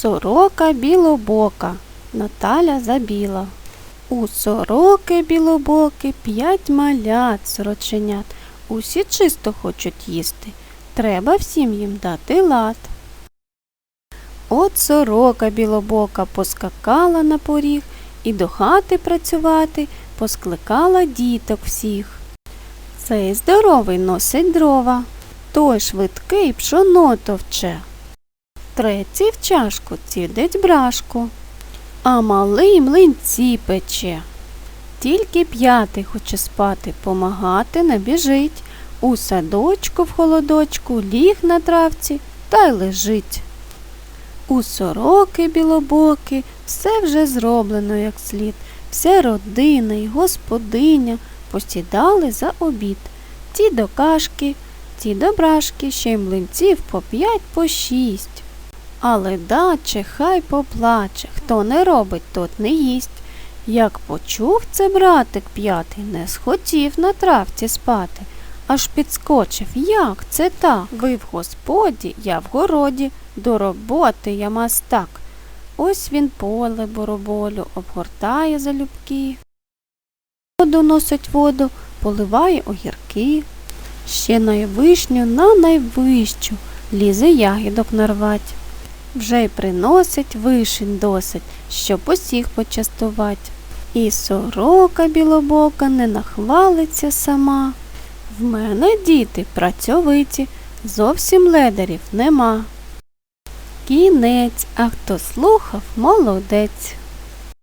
Сорока білобока, Наталя забіла. У сороки білобоки п'ять малят сороченят. Усі чисто хочуть їсти. Треба всім їм дати лад. От сорока білобока поскакала на поріг і до хати працювати поскликала діток всіх. Цей здоровий носить дрова, той швидкий пшоно товче. Третій в чашку цідить брашку, а малий млинці пече. Тільки п'ятий хоче спати, помагати не біжить. У садочку в холодочку ліг на травці та й лежить. У сороки білобоки все вже зроблено як слід. Вся родина і господиня посідали за обід. Ті до кашки, ті до брашки, ще й млинців по п'ять, по шість. Але даче хай поплаче, хто не робить, тот не їсть. Як почув це братик п'ятий, не схотів на травці спати, аж підскочив. Як це так? Ви в господі, я в городі, до роботи я мастак. Ось він поле бороболю обгортає залюбки. Воду носить воду, поливає огірки. Ще найвишню на найвищу лізе ягідок нарвать. Вже й приносить вишень досить, щоб усіх почастувать. І сорока білобока не нахвалиться сама. В мене діти працьовиті, зовсім ледарів нема. Кінець, а хто слухав, молодець.